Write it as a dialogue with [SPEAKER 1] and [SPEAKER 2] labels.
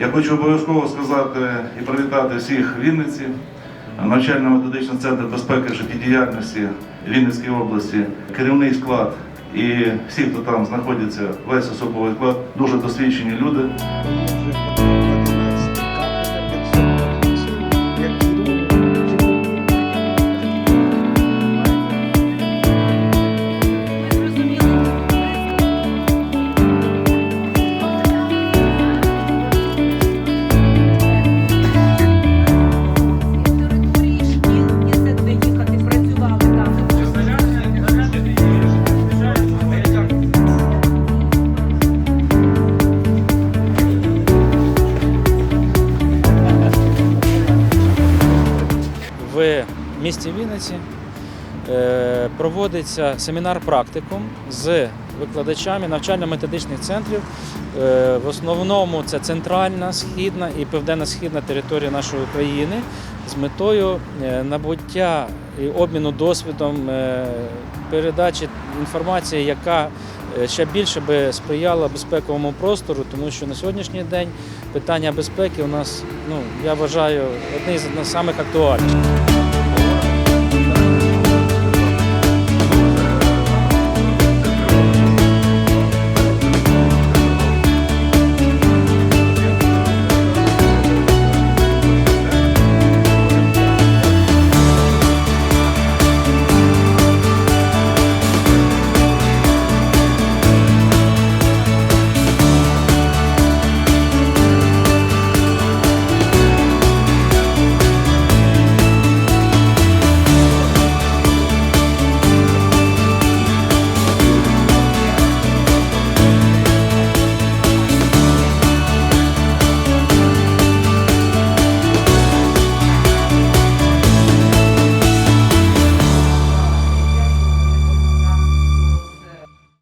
[SPEAKER 1] Я хочу обов'язково сказати і привітати всіх Вінниці, навчально-методичний центр безпеки життєдіяльності Вінницької області, керівний склад і всі, хто там знаходиться, весь особовий склад, дуже досвідчені люди.
[SPEAKER 2] Місті Вінниці е, проводиться семінар-практикум з викладачами навчально-методичних центрів. Е, В основному це центральна, східна і південно-східна територія нашої України з метою е, набуття і обміну досвідом, передачі інформації, яка ще більше би сприяла безпековому простору, тому що на сьогоднішній день питання безпеки у нас, ну я вважаю, одне з самих актуальних.